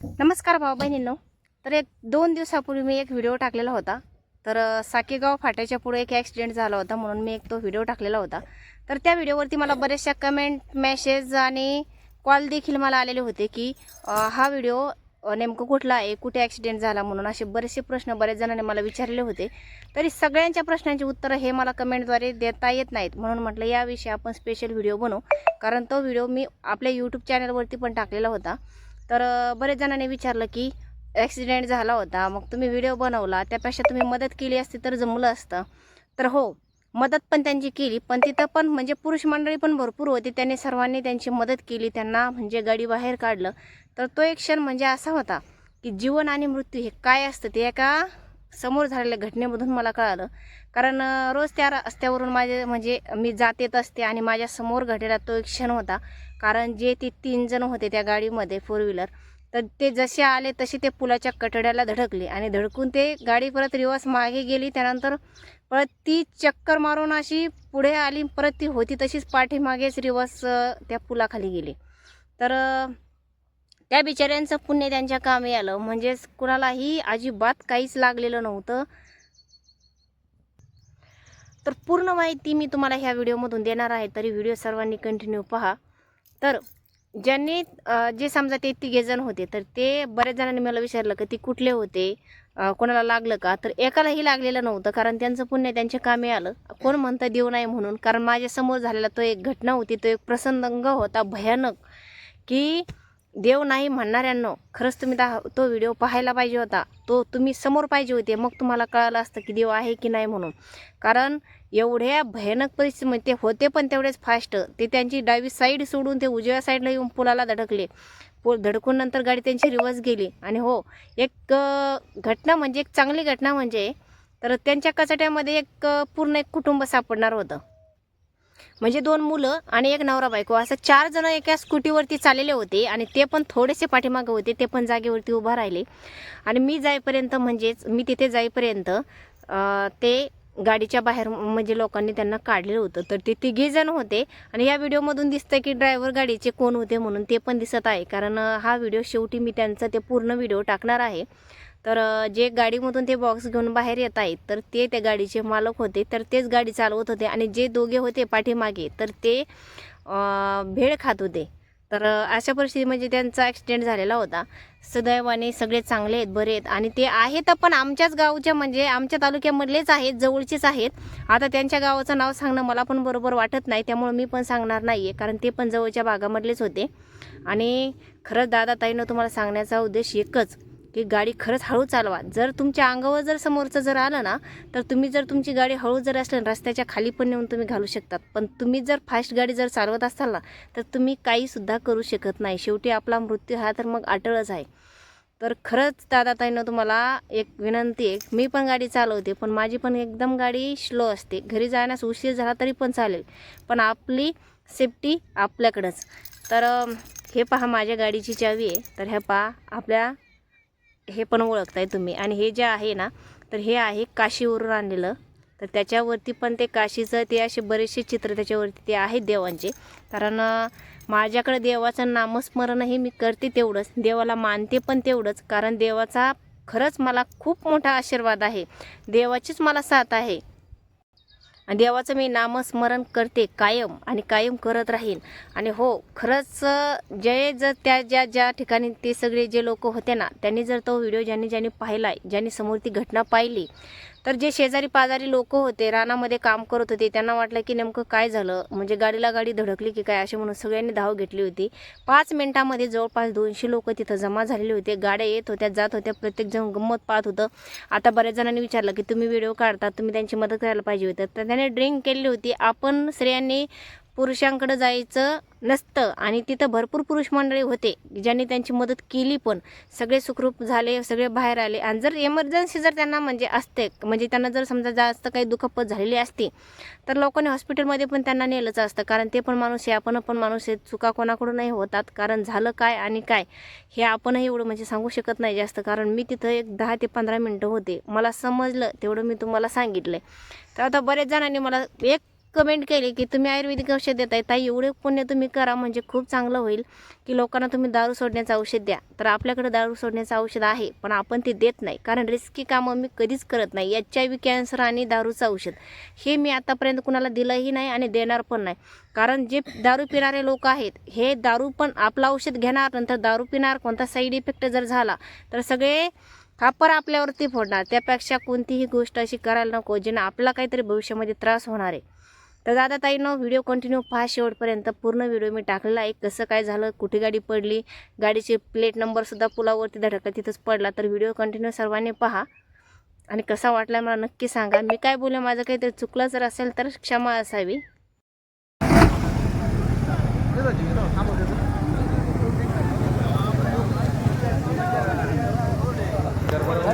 नमस्कार भाऊ बहिणींनो. तर एक दोन दिवसापूर्वी मी एक व्हिडिओ टाकलेला होता. तर साकेगाव फाट्याच्या पुढे एक ॲक्सिडेंट झाला होता म्हणून मी एक तो व्हिडिओ टाकलेला होता. तर त्या व्हिडिओवरती मला बऱ्याचशा कमेंट मेसेज आणि कॉल देखील मला आलेले होते की हा व्हिडिओ नेमकं कुठला आहे? कुठे ॲक्सिडेंट झाला म्हणून असे बरेचसे प्रश्न बरेच जणांनी मला विचारले होते. तरी सगळ्यांच्या प्रश्नांची उत्तरं हे मला कमेंटद्वारे देता येत नाहीत म्हणून म्हटलं याविषयी आपण स्पेशल व्हिडिओ बनवू. कारण तो व्हिडिओ मी आपल्या यूट्यूब चॅनलवरती पण टाकलेला होता. तर बरेच जणांनी विचारलं की ॲक्सिडेंट झाला होता मग तुम्ही व्हिडिओ बनवला त्यापेक्षा तुम्ही मदत केली असती तर जमलं असतं. तर हो मदत पण त्यांची केली पण तिथं पण म्हणजे पुरुष मंडळी पण भरपूर होती त्यांनी सर्वांनी त्यांची मदत केली त्यांना म्हणजे गाडी बाहेर काढलं. तर तो एक क्षण म्हणजे असा होता की जीवन आणि मृत्यू हे काय असतं ते एका समोर झालेल्या घटनेमधून मला कळालं. कारण रोज त्या रस्त्यावरून माझे म्हणजे मी जात येत असते आणि माझ्यासमोर घडलेला तो एक क्षण होता. कारण जे ती तीन जण होते त्या गाडीमध्ये फोर व्हीलर तर ते जसे आले तसे ते पुलाच्या कठड्याला धडकले आणि धडकून ते गाडी परत रिवर्स मागे गेली. त्यानंतर परत ती चक्कर मारून अशी पुढे आली परत ती होती तशीच पाठीमागेच रिवर्स त्या पुलाखाली गेली. तर त्या बिचाऱ्यांचं पुण्य त्यांच्या कामी आलं. म्हणजेच कुणालाही अजिबात काहीच लागलेलं नव्हतं. तर पूर्ण माहिती मी तुम्हाला ह्या व्हिडिओमधून देणार आहे. तरी व्हिडिओ सर्वांनी कंटिन्यू पहा. तर ज्यांनी जे समजा ते तिघे जण होते तर ते बऱ्याच जणांनी मला विचारलं की ती कुठले होते? कोणाला लागलं का? तर एकालाही लागलेलं नव्हतं कारण त्यांचं पुण्य त्यांच्या कामी आलं. कोण म्हणतं देऊ नाही म्हणून? कारण माझ्यासमोर झालेला तो एक घटना होती तो एक प्रसंग होता भयानक की देव नाही म्हणणाऱ्यांनो खरंच तुम्ही दा तो व्हिडिओ पाहायला पाहिजे होता. तो तुम्ही समोर पाहिजे होते. मग तुम्हाला कळालं असतं की देव आहे की नाही म्हणून. कारण एवढ्या भयानक परिस्थितीमध्ये ते होते पण तेवढेच फास्ट ते त्यांची डावी साईड सोडून ते उजव्या साईडला येऊन पुलाला धडकले. पूल धडकून नंतर गाडी त्यांची रिवर्स गेली. आणि हो एक घटना म्हणजे एक चांगली घटना म्हणजे तर त्यांच्या कचाट्यामध्ये एक पूर्ण एक कुटुंब सापडणार होतं. म्हणजे दोन मुलं आणि एक नवरा बायको असं चार जण एका स्कूटीवरती चाललेले होते आणि ते पण थोडेसे पाठीमागं होते ते पण जागेवरती उभा राहिले. आणि मी जाईपर्यंत म्हणजेच मी तिथे जाईपर्यंत ते गाडीच्या बाहेर म्हणजे लोकांनी त्यांना काढलेलं होतं. तर ते तिघे जण होते आणि या व्हिडिओमधून दिसतं की ड्रायव्हर गाडीचे कोण होते म्हणून ते पण दिसत आहे. कारण हा व्हिडिओ शेवटी मी त्यांचा ते पूर्ण व्हिडिओ टाकणार आहे. तर जे गाडीमधून ते बॉक्स घेऊन बाहेर येत आहेत तर ते त्या गाडीचे मालक होते तर तेच गाडी चालवत होते आणि जे दोघे होते पाठीमागे तर ते भेळ खात होते. तर अशा अशा परिस्थितीमध्ये म्हणजे त्यांचा ॲक्सिडेंट झालेला होता. सुदैवाने सगळे चांगले आहेत बरे आहेत आणि ते आहेत पण आमच्याच गावच्या म्हणजे आमच्या तालुक्यामधलेच आहेत जवळचेच आहेत. आता त्यांच्या गावाचं नाव सांगणं मला पण बरोबर वाटत नाही त्यामुळे मी पण सांगणार नाही आहे कारण ते पण जवळच्या भागामधलेच होते. आणि खरंच दादा ताईनं तुम्हाला सांगण्याचा उद्देश एकच की गाडी खरंच हळू चालवा. जर तुमच्या अंगावर जर समोरचं जर आलं ना तर तुम्ही जर तुमची गाडी हळू जर असली रस्त्याच्या खाली पण नेऊन तुम्ही घालू शकतात. पण तुम्ही जर फास्ट गाडी जर चालवत असाल ना तर तुम्ही काहीसुद्धा करू शकत नाही. शेवटी आपला मृत्यू हा तर मग अटळच आहे. तर खरंच दादा ताईनं तुम्हाला एक विनंती आहे. मी पण गाडी चालवते पण माझी पण एकदम गाडी स्लो असते. घरी जाण्यास उशीर झाला तरी पण चालेल. पण आपली सेफ्टी आपल्याकडंच. तर हे पहा माझ्या गाडीची चावी आहे. तर हे पहा आपल्या हे पण ओळखताय तुम्ही. आणि हे जे आहे ना तर हे आहे काशीवरून आणलेलं. तर त्याच्यावरती पण ते काशीचं ते असे बरेचसे चित्र त्याच्यावरती ते आहेत देवांचे. कारण माझ्याकडे देवाचं नामस्मरणही मी करते तेवढंच. देवाला मानते पण तेवढंच. कारण देवाचा खरंच मला खूप मोठा आशीर्वाद आहे. देवाचीच मला साथ आहे. देवाचं मी नामस्मरण करते कायम आणि कायम करत राहीन आणि हो खरंच जे जर त्या ज्या ज्या ठिकाणी ते सगळे जे लोक होते ना त्यांनी जर तो व्हिडिओ ज्यांनी ज्यांनी पाहिला आहे ज्यांनी समोर ती घटना पाहिली तर जे शेजारी पाजारी लोक होते रानामध्ये काम करत होते त्यांना वाटलं की नेमकं काय झालं? म्हणजे गाडीला गाडी धडकली की काय असे म्हणून सगळ्यांनी धाव घेतली होती. पाच मिनिटामध्ये जवळपास दोनशे लोक तिथं जमा झालेले होते. गाड्या येत होत्या जात होत्या प्रत्येकजण गंमत पाहत होतं. आता बऱ्याच जणांनी विचारलं की तुम्ही व्हिडिओ काढता तुम्ही त्यांची मदत करायला पाहिजे होतं. तर त्याने ड्रिंक केली होती. आपण स्त्रियांनी पुरुषांकडे जायचं नसतं. आणि तिथं भरपूर पुरुष मंडळी होते ज्यांनी त्यांची मदत केली पण सगळे सुखरूप झाले सगळे बाहेर आले. आणि जर एमर्जन्सी जर त्यांना म्हणजे असते म्हणजे त्यांना जर समजा जास्त काही दुखापत झालेली असती तर लोकांनी हॉस्पिटलमध्ये पण त्यांना नेलंच असतं. कारण ते पण माणूस आहे आपण पण माणूस आहे चुका कोणाकडूनही होतात. कारण झालं काय आणि काय हे आपणही एवढं म्हणजे सांगू शकत नाही जास्त. कारण मी तिथं एक दहा ते पंधरा मिनटं होते. मला समजलं तेवढं मी तुम्हाला सांगितलं तर आता बरेच जणांनी मला एक कमेंट केली की तुम्ही आयुर्वेदिक औषध देताय ताई एवढे पुण्य तुम्ही करा म्हणजे खूप चांगलं होईल. की लोकांना तुम्ही दारू सोडण्याचं औषध द्या. तर आपल्याकडे दारू सोडण्याचं औषध आहे पण आपण ते देत नाही. कारण रिस्की कामं मी कधीच करत नाही. एच आय व्ही कॅन्सर आणि दारूचं औषध. हे मी आतापर्यंत कुणाला दिलंही नाही आणि देणार पण नाही. कारण जे दारू पिणारे लोक आहेत हे दारू पण आपलं औषध घेणार नंतर दारू पिणार कोणता साईड इफेक्ट जर झाला तर सगळे खापर आपल्यावरती फोडणार. त्यापेक्षा कोणतीही गोष्ट अशी करायला नको जिनं आपला काहीतरी भविष्यामध्ये त्रास होणार आहे. तर दादा ताईनो व्हिडिओ कंटिन्यू पहा शेवटपर्यंत पूर्ण व्हिडिओ मी टाकलेला आहे. कसं काय झालं कुठे गाडी पडली गाडीचे प्लेट नंबरसुद्धा पुलावरती धडकला तिथंच पडला. तर व्हिडिओ कंटिन्यू सर्वांनी पहा. आणि कसा वाटला मला नक्की सांगा. मी काय बोलले माझं काहीतरी चुकलं जर असेल तर क्षमा असावी.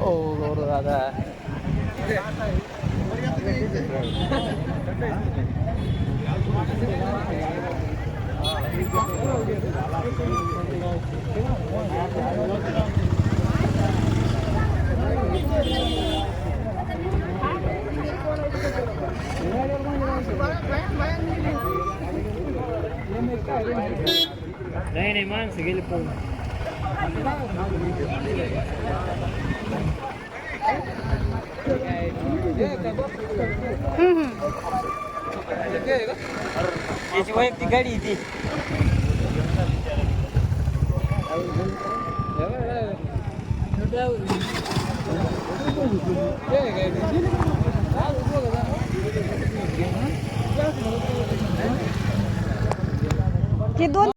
ഓ ഒരു അതെ Thank you. नाही नाही माणसं गेले पण हम्म, हम्म. याची वैयक्तिक गाडी आहे ती हे दोन